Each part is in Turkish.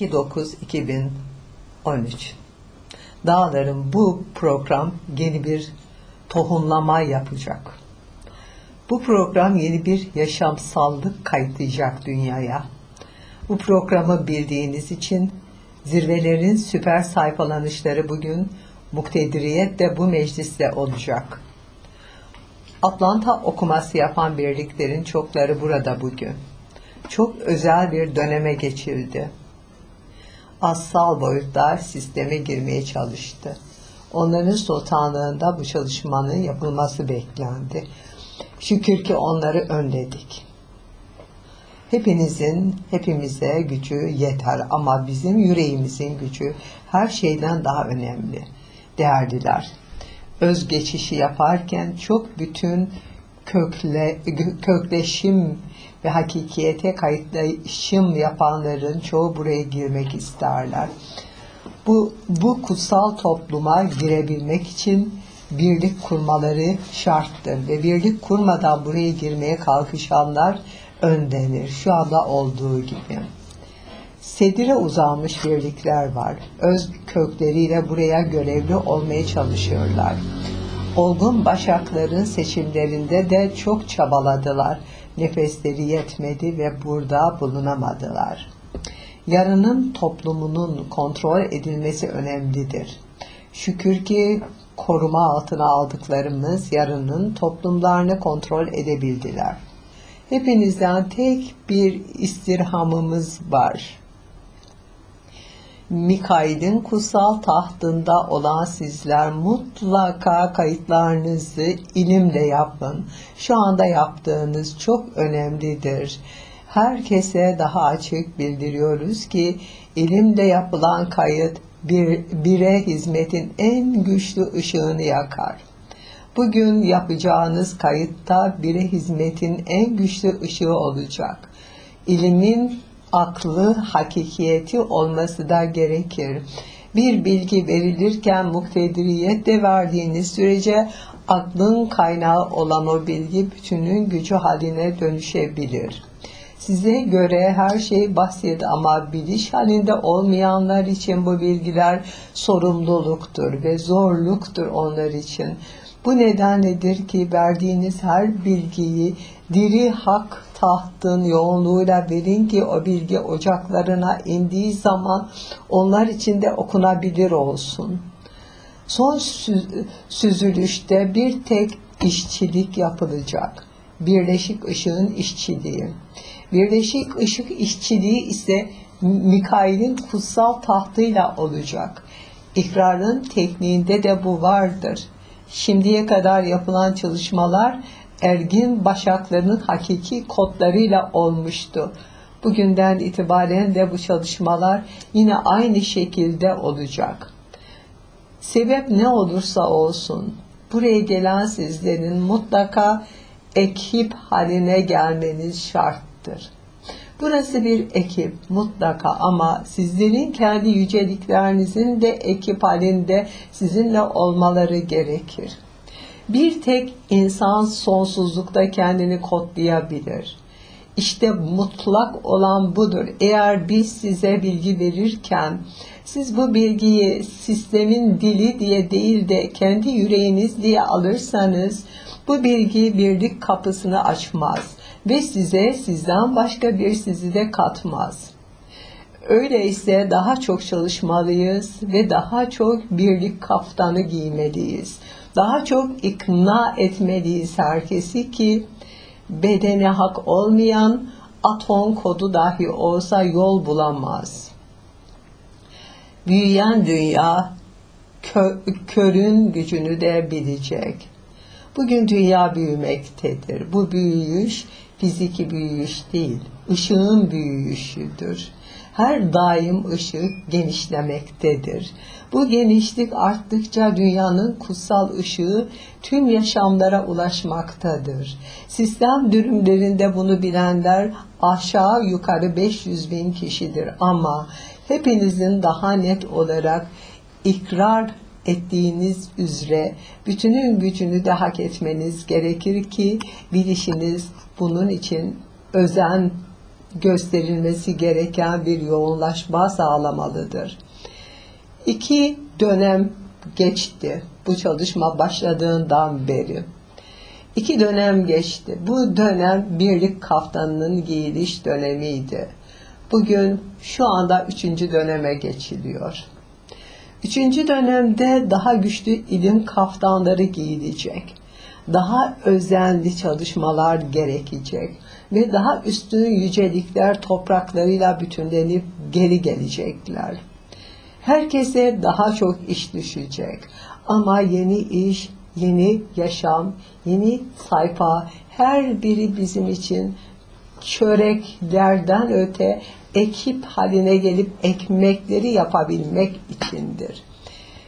29-2013 Dağların bu program yeni bir tohumlama yapacak. Bu program yeni bir yaşamsallık kayıtlayacak dünyaya. Bu programı bildiğiniz için zirvelerin süper sayfalanışları bugün muktediriyet de bu mecliste olacak. Atlanta okuması yapan birliklerin çokları burada bugün. Çok özel bir döneme geçildi. Assal boyutlar sisteme girmeye çalıştı. Onların sultanlığında bu çalışmanın yapılması beklendi. Şükür ki onları önledik. Hepinizin, hepimize gücü yeter ama bizim yüreğimizin gücü her şeyden daha önemli. Değerliler, öz geçişi yaparken çok bütün kökle, kökleşim ve hakikiyete kayıtlaşım yapanların çoğu buraya girmek isterler. Bu, bu kutsal topluma girebilmek için birlik kurmaları şarttır ve birlik kurmadan buraya girmeye kalkışanlar öndenir. Şu anda olduğu gibi. Sedire uzanmış birlikler var. Öz kökleriyle buraya görevli olmaya çalışıyorlar. Olgun başakların seçimlerinde de çok çabaladılar. Nefesleri yetmedi ve burada bulunamadılar. Yarının toplumunun kontrol edilmesi önemlidir. Şükür ki koruma altına aldıklarımız yarının toplumlarını kontrol edebildiler. Hepinizden tek bir istirhamımız var. Mikail'in kutsal tahtında olan sizler mutlaka kayıtlarınızı ilimle yapın. Şu anda yaptığınız çok önemlidir. Herkese daha açık bildiriyoruz ki ilimde yapılan kayıt bir, bire hizmetin en güçlü ışığını yakar. Bugün yapacağınız kayıtta bire hizmetin en güçlü ışığı olacak. İlimin aklı, hakikiyeti olması da gerekir. Bir bilgi verilirken muktediriyet de verdiğiniz sürece aklın kaynağı olan o bilgi bütünün gücü haline dönüşebilir. Size göre her şey basit ama biliş halinde olmayanlar için bu bilgiler sorumluluktur ve zorluktur onlar için. Bu nedenledir ki verdiğiniz her bilgiyi diri hak tahtın yoğunluğuyla verin ki o bilgi ocaklarına indiği zaman onlar için de okunabilir olsun. Son süzülüşte bir tek işçilik yapılacak. Birleşik ışığın işçiliği. Birleşik ışık işçiliği ise Mikail'in kutsal tahtıyla olacak. İkrarın tekniğinde de bu vardır. Şimdiye kadar yapılan çalışmalar ergin başaklarının hakiki kodlarıyla olmuştu. Bugünden itibaren de bu çalışmalar yine aynı şekilde olacak. Sebep ne olursa olsun buraya gelen sizlerin mutlaka ekip haline gelmeniz şarttır. Burası bir ekip mutlaka ama sizlerin kendi yüceliklerinizin de ekip halinde sizinle olmaları gerekir. Bir tek insan sonsuzlukta kendini kodlayabilir. İşte mutlak olan budur. Eğer biz size bilgi verirken siz bu bilgiyi sistemin dili diye değil de kendi yüreğiniz diye alırsanız bu bilgi birlik kapısını açmaz ve size sizden başka bir sizi de katmaz. Öyleyse daha çok çalışmalıyız ve daha çok birlik kaftanı giymeliyiz. Daha çok ikna etmeliyiz herkesi ki bedene hak olmayan atom kodu dahi olsa yol bulamaz. Büyüyen dünya kö körün gücünü de bilecek. Bugün dünya büyümektedir. Bu büyüyüş fiziki büyüyüş değil, ışığın büyüyüşüdür. Her daim ışık genişlemektedir. Bu genişlik arttıkça dünyanın kutsal ışığı tüm yaşamlara ulaşmaktadır. Sistem dürümlerinde bunu bilenler aşağı yukarı 500 bin kişidir ama hepinizin daha net olarak ikrar ettiğiniz üzere bütünün gücünü de hak etmeniz gerekir ki bilişiniz bunun için özen gösterilmesi gereken bir yoğunlaşma sağlamalıdır. İki dönem geçti bu çalışma başladığından beri. İki dönem geçti. Bu dönem birlik kaftanının giyiliş dönemiydi. Bugün şu anda üçüncü döneme geçiliyor. Üçüncü dönemde daha güçlü ilim kaftanları giyilecek. Daha özenli çalışmalar gerekecek ve daha üstün yücelikler topraklarıyla bütünlenip geri gelecekler. Herkese daha çok iş düşecek. Ama yeni iş, yeni yaşam, yeni sayfa her biri bizim için çöreklerden öte ekip haline gelip ekmekleri yapabilmek içindir.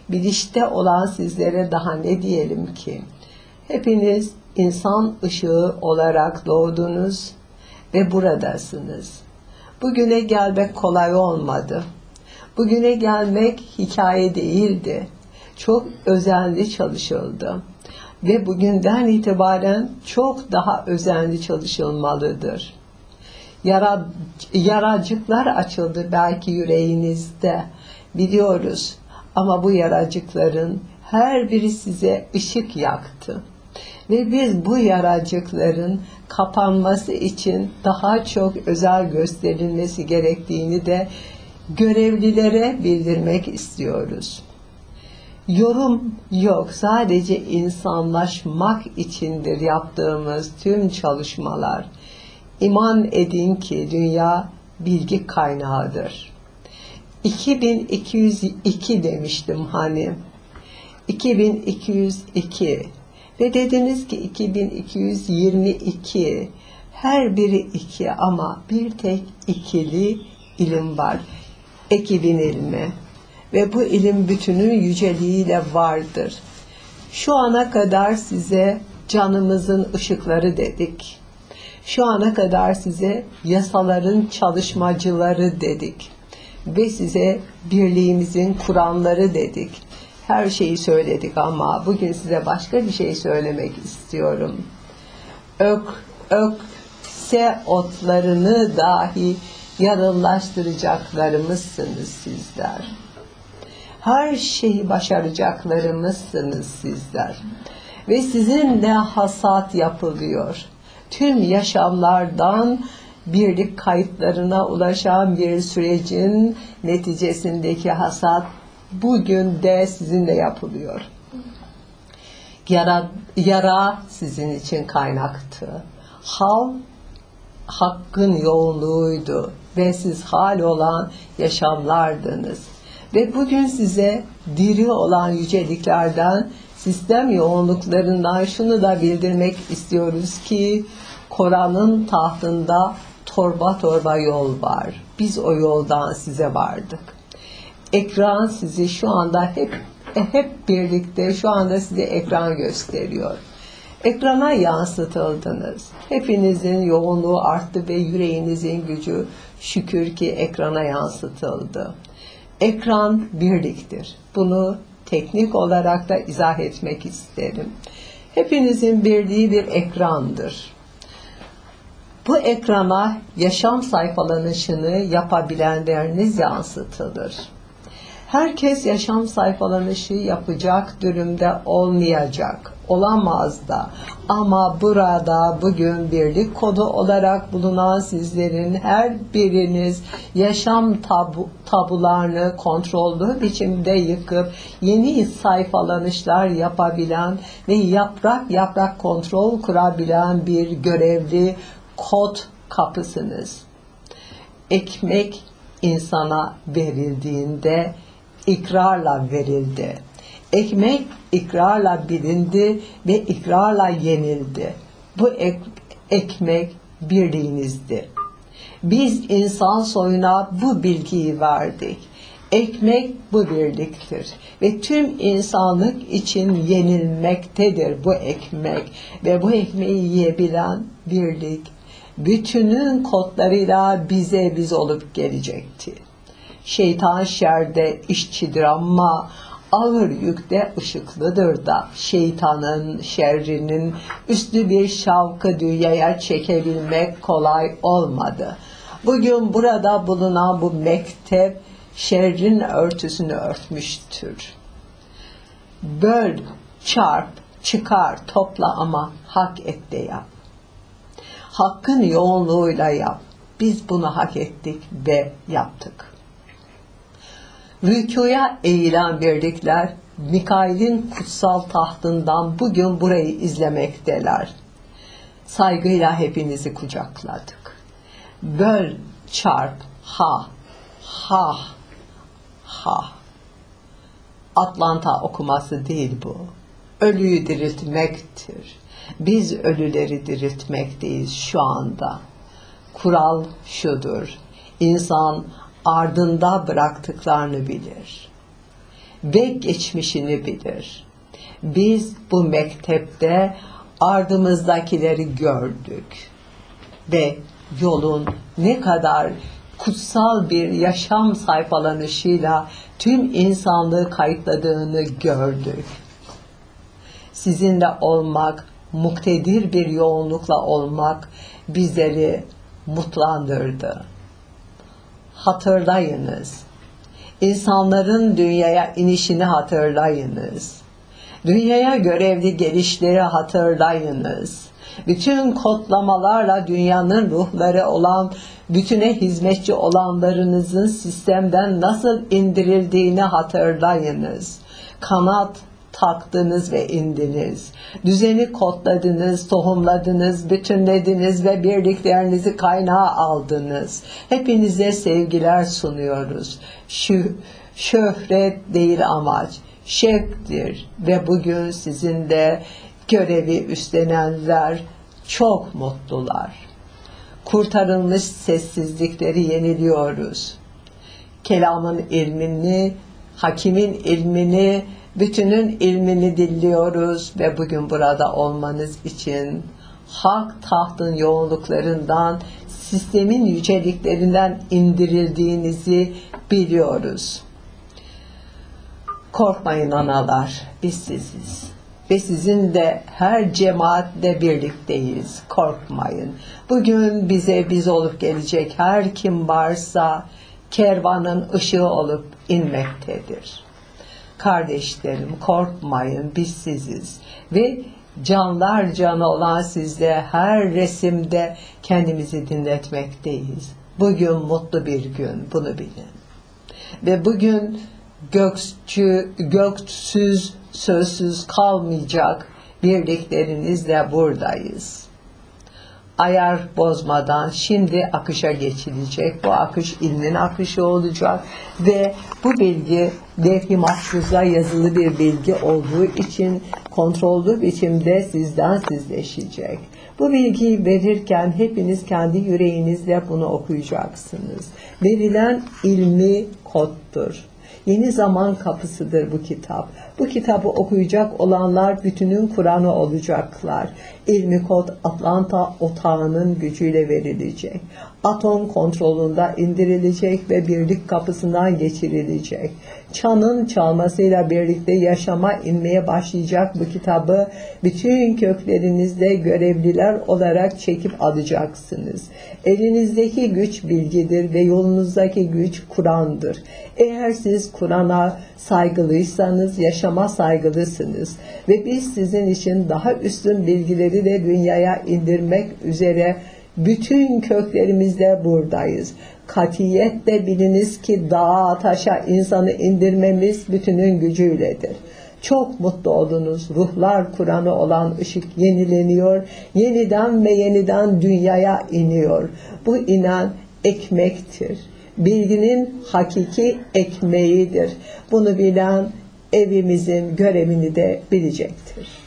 Bilişte olan sizlere daha ne diyelim ki? Hepiniz insan ışığı olarak doğdunuz ve buradasınız. Bugüne gelmek kolay olmadı. Bugüne gelmek hikaye değildi. Çok özenli çalışıldı. Ve bugünden itibaren çok daha özenli çalışılmalıdır. Yara, yaracıklar açıldı belki yüreğinizde. Biliyoruz. Ama bu yaracıkların her biri size ışık yaktı. Ve biz bu yaracıkların kapanması için daha çok özel gösterilmesi gerektiğini de görevlilere bildirmek istiyoruz. Yorum yok, sadece insanlaşmak içindir yaptığımız tüm çalışmalar. İman edin ki dünya bilgi kaynağıdır. 2202 demiştim hani. 2202 ve dediniz ki 2222 her biri iki ama bir tek ikili ilim var. Ekibin ilmi ve bu ilim bütünün yüceliğiyle vardır. Şu ana kadar size canımızın ışıkları dedik. Şu ana kadar size yasaların çalışmacıları dedik. Ve size birliğimizin kuranları dedik. Her şeyi söyledik ama bugün size başka bir şey söylemek istiyorum. Ök, ökse otlarını dahi yarınlaştıracaklarımızsınız sizler. Her şeyi başaracaklarımızsınız sizler. Ve sizinle hasat yapılıyor. Tüm yaşamlardan birlik kayıtlarına ulaşan bir sürecin neticesindeki hasat bugün de sizinle yapılıyor. Yara, yara sizin için kaynaktı. Hal hakkın yoğunluğuydu ve siz hal olan yaşamlardınız. Ve bugün size diri olan yüceliklerden, sistem yoğunluklarından şunu da bildirmek istiyoruz ki Koran'ın tahtında torba torba yol var. Biz o yoldan size vardık. Ekran sizi şu anda hep hep birlikte şu anda size ekran gösteriyor. Ekrana yansıtıldınız. Hepinizin yoğunluğu arttı ve yüreğinizin gücü şükür ki ekrana yansıtıldı. Ekran birliktir. Bunu teknik olarak da izah etmek isterim. Hepinizin birliği bir ekrandır. Bu ekrana yaşam sayfalanışını yapabilenleriniz yansıtılır. Herkes yaşam sayfalanışı yapacak durumda olmayacak, olamaz da. Ama burada bugün birlik kodu olarak bulunan sizlerin her biriniz yaşam tabu, tabularını kontrollü biçimde yıkıp yeni sayfalanışlar yapabilen ve yaprak yaprak kontrol kurabilen bir görevli kod kapısınız. Ekmek insana verildiğinde ikrarla verildi. Ekmek ikrarla bilindi ve ikrarla yenildi. Bu ek, ekmek birliğinizdi. Biz insan soyuna bu bilgiyi verdik. Ekmek bu birliktir ve tüm insanlık için yenilmektedir bu ekmek ve bu ekmeği yiyebilen birlik bütünün kodlarıyla bize biz olup gelecekti. Şeytan şerde işçidir ama ağır yükte ışıklıdır da şeytanın şerrinin üstü bir şavkı dünyaya çekebilmek kolay olmadı. Bugün burada bulunan bu mektep şerrin örtüsünü örtmüştür. Böl, çarp, çıkar, topla ama hak et de yap. Hakkın yoğunluğuyla yap. Biz bunu hak ettik ve yaptık. Rükuya eğilen birlikler Mikail'in kutsal tahtından bugün burayı izlemekteler. Saygıyla hepinizi kucakladık. Böl, çarp, ha, ha, ha. Atlanta okuması değil bu. Ölüyü diriltmektir. Biz ölüleri diriltmekteyiz şu anda. Kural şudur. İnsan ardında bıraktıklarını bilir. Ve geçmişini bilir. Biz bu mektepte ardımızdakileri gördük. Ve yolun ne kadar kutsal bir yaşam sayfalanışıyla tüm insanlığı kayıtladığını gördük. Sizinle olmak, muktedir bir yoğunlukla olmak bizleri mutlandırdı. Hatırlayınız. İnsanların dünyaya inişini hatırlayınız. Dünyaya görevli gelişleri hatırlayınız. Bütün kodlamalarla dünyanın ruhları olan, bütüne hizmetçi olanlarınızın sistemden nasıl indirildiğini hatırlayınız. Kanat taktınız ve indiniz. Düzeni kodladınız, tohumladınız, bütünlediniz ve birliklerinizi kaynağa aldınız. Hepinize sevgiler sunuyoruz. Şu şöhret değil amaç, şevktir ve bugün sizin de görevi üstlenenler çok mutlular. Kurtarılmış sessizlikleri yeniliyoruz. Kelamın ilmini, hakimin ilmini, bütünün ilmini dinliyoruz ve bugün burada olmanız için hak tahtın yoğunluklarından, sistemin yüceliklerinden indirildiğinizi biliyoruz. Korkmayın analar, biz siziz. Ve sizin de her cemaatle birlikteyiz. Korkmayın. Bugün bize biz olup gelecek her kim varsa kervanın ışığı olup inmektedir. Kardeşlerim korkmayın biz siziz. Ve canlar canı olan sizde her resimde kendimizi dinletmekteyiz. Bugün mutlu bir gün bunu bilin. Ve bugün gökçü, göksüz, sözsüz kalmayacak birliklerinizle buradayız. Ayar bozmadan şimdi akışa geçilecek. Bu akış ilmin akışı olacak ve bu bilgi levh-i mahfuzda yazılı bir bilgi olduğu için kontrollü biçimde sizden sizleşecek. Bu bilgiyi verirken hepiniz kendi yüreğinizle bunu okuyacaksınız. Verilen ilmi koddur. Yeni zaman kapısıdır bu kitap. Bu kitabı okuyacak olanlar bütünün Kur'an'ı olacaklar. İlmi kod Atlanta otağının gücüyle verilecek. Atom kontrolünde indirilecek ve birlik kapısından geçirilecek. Çanın çalmasıyla birlikte yaşama inmeye başlayacak bu kitabı bütün köklerinizde görevliler olarak çekip alacaksınız. Elinizdeki güç bilgidir ve yolunuzdaki güç Kur'an'dır. Eğer siz Kur'an'a saygılıysanız yaşama saygılısınız ve biz sizin için daha üstün bilgileri de dünyaya indirmek üzere bütün köklerimizle buradayız. Katiyetle biliniz ki dağa taşa insanı indirmemiz bütünün gücüyledir. Çok mutlu oldunuz. Ruhlar Kur'an'ı olan ışık yenileniyor. Yeniden ve yeniden dünyaya iniyor. Bu inen ekmektir. Bilginin hakiki ekmeğidir. Bunu bilen evimizin görevini de bilecektir.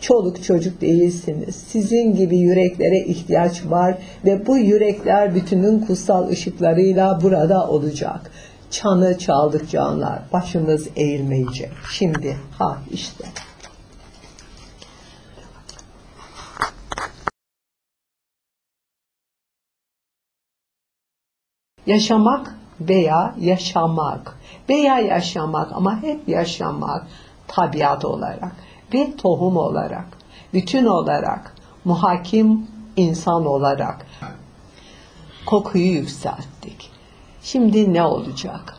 Çoluk çocuk değilsiniz. Sizin gibi yüreklere ihtiyaç var ve bu yürekler bütünün kutsal ışıklarıyla burada olacak. Çanı çaldık canlar. Başımız eğilmeyecek. Şimdi ha işte. Yaşamak veya yaşamak veya yaşamak ama hep yaşamak tabiat olarak ve tohum olarak, bütün olarak, muhakim insan olarak. Kokuyu yükselttik. Şimdi ne olacak?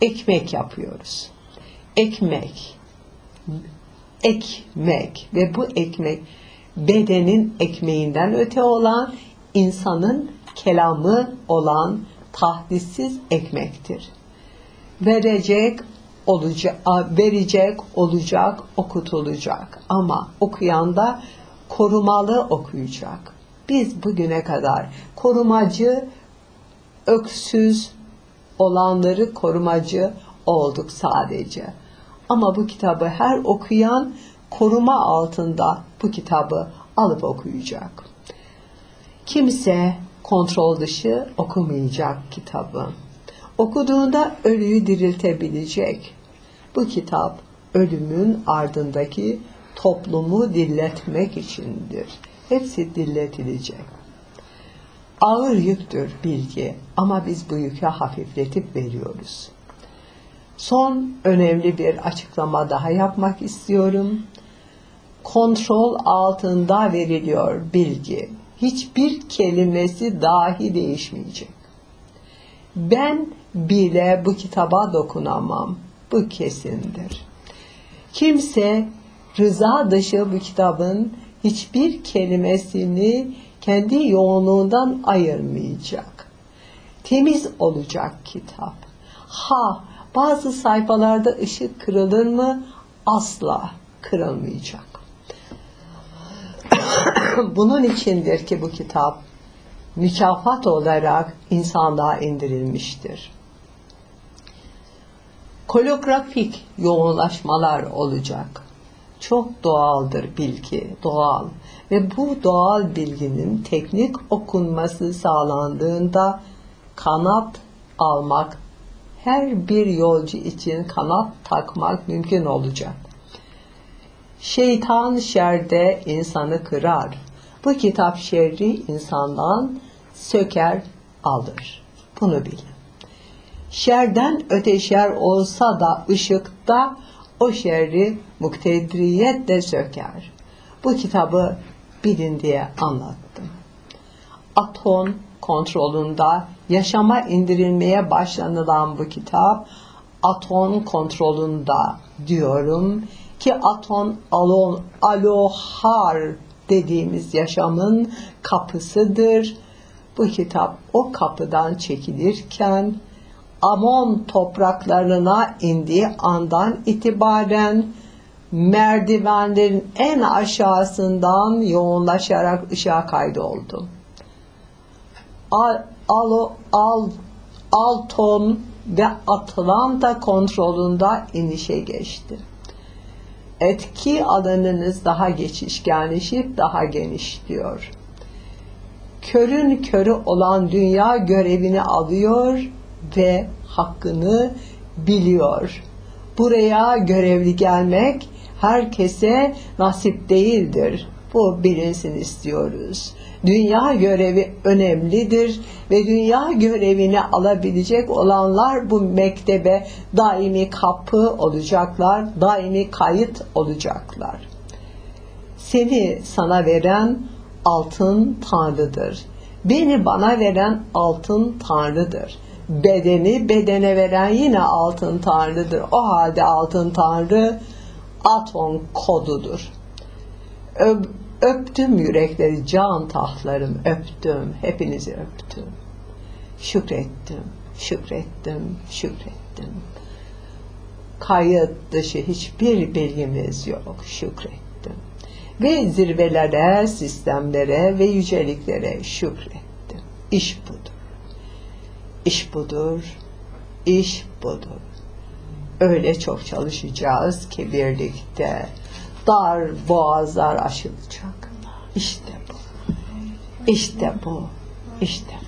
Ekmek yapıyoruz. Ekmek. Ekmek ve bu ekmek bedenin ekmeğinden öte olan insanın kelamı olan tahdissiz ekmektir. Verecek olacak, verecek olacak, okutulacak. Ama okuyan da korumalı okuyacak. Biz bugüne kadar korumacı, öksüz olanları korumacı olduk sadece. Ama bu kitabı her okuyan koruma altında bu kitabı alıp okuyacak. Kimse kontrol dışı okumayacak kitabı. Okuduğunda ölüyü diriltebilecek. Bu kitap ölümün ardındaki toplumu dilletmek içindir. Hepsi dilletilecek. Ağır yüktür bilgi ama biz bu yükü hafifletip veriyoruz. Son önemli bir açıklama daha yapmak istiyorum. Kontrol altında veriliyor bilgi. Hiçbir kelimesi dahi değişmeyecek. Ben bile bu kitaba dokunamam. Bu kesindir. Kimse rıza dışı bu kitabın hiçbir kelimesini kendi yoğunluğundan ayırmayacak. Temiz olacak kitap. Ha bazı sayfalarda ışık kırılır mı? Asla kırılmayacak. Bunun içindir ki bu kitap mükafat olarak insanlığa indirilmiştir. Kolografik yoğunlaşmalar olacak. Çok doğaldır bilgi, doğal. Ve bu doğal bilginin teknik okunması sağlandığında kanat almak, her bir yolcu için kanat takmak mümkün olacak. Şeytan şerde insanı kırar. Bu kitap şerri insandan söker alır. Bunu bilin. Şerden öte şer olsa da ışıkta o şerri muktedriyetle söker. Bu kitabı bilin diye anlattım. Aton kontrolünde yaşama indirilmeye başlanılan bu kitap aton kontrolünde diyorum ki aton alon alohar dediğimiz yaşamın kapısıdır. Bu kitap o kapıdan çekilirken Amon topraklarına indiği andan itibaren merdivenlerin en aşağısından yoğunlaşarak ışığa kaydoldu. Al, al, al, Alton ve Atlanta kontrolünde inişe geçti. Etki alanınız daha geçişkenleşip daha genişliyor. Körün körü olan dünya görevini alıyor ve hakkını biliyor. Buraya görevli gelmek herkese nasip değildir. Bu bilinsin istiyoruz. Dünya görevi önemlidir ve dünya görevini alabilecek olanlar bu mektebe daimi kapı olacaklar, daimi kayıt olacaklar. Seni sana veren altın tanrıdır. Beni bana veren altın tanrıdır bedeni bedene veren yine altın tanrıdır. O halde altın tanrı atom kodudur. Öp, öptüm yürekleri, can tahtlarım öptüm, hepinizi öptüm. Şükrettim, şükrettim, şükrettim. Kayıt dışı hiçbir bilgimiz yok, şükrettim. Ve zirvelere, sistemlere ve yüceliklere şükrettim. İş budur. İş budur, iş budur. Öyle çok çalışacağız ki birlikte dar boğazlar aşılacak. İşte bu, işte bu, işte bu.